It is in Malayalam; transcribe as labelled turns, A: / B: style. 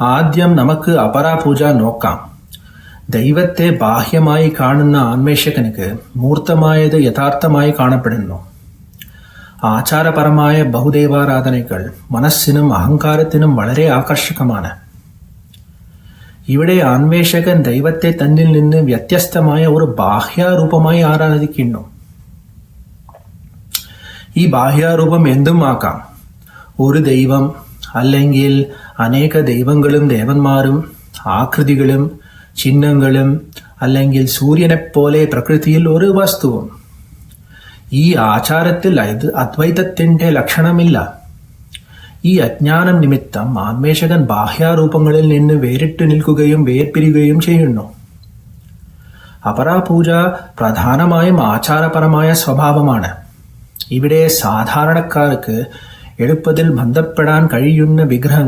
A: ആദ്യം നമുക്ക് അപരാപൂജ നോക്കാം. ദൈവത്തെ ബാഹ്യമായി കാണുന്ന ആന്വേഷകനുക്ക് മൂർത്തമായത് യഥാർത്ഥമായി കാണപ്പെടുന്നു. ആചാരപരമായ ബഹുദൈവാരാധനകൾ മനസ്സിനും അഹങ്കാരത്തിനും വളരെ ആകർഷകമാണ്. ഇവിടെ അന്വേഷകൻ ദൈവത്തെ തന്നിൽ നിന്ന് വ്യത്യസ്തമായ ഒരു ബാഹ്യാരൂപമായി ആരാധിക്കുന്നു. ഈ ബാഹ്യാരൂപം എന്തും ആക്കാം ഒരു ദൈവം അല്ലെങ്കിൽ അനേക ദൈവങ്ങളും ദേവന്മാരും ആകൃതികളും ചിഹ്നങ്ങളും അല്ലെങ്കിൽ സൂര്യനെപ്പോലെ പ്രകൃതിയിൽ ഒരു വസ്തുവും. ഈ ആചാരത്തിൽ ഇത് അദ്വൈതത്തിന്റെ ലക്ഷണമില്ല. ഈ അജ്ഞാനം നിമിത്തം ആന്വേഷകൻ ബാഹ്യാരൂപങ്ങളിൽ നിന്ന് വേറിട്ടു നിൽക്കുകയും വേർപിരിയുകയും ചെയ്യുന്നു. അപരാപൂജ പ്രധാനമായും ആചാരപരമായ സ്വഭാവമാണ്. ഇവിടെ സാധാരണക്കാർക്ക് എളുപ്പത്തിൽ ബന്ധപ്പെടാൻ കഴിയുന്ന വിഗ്രഹങ്ങൾ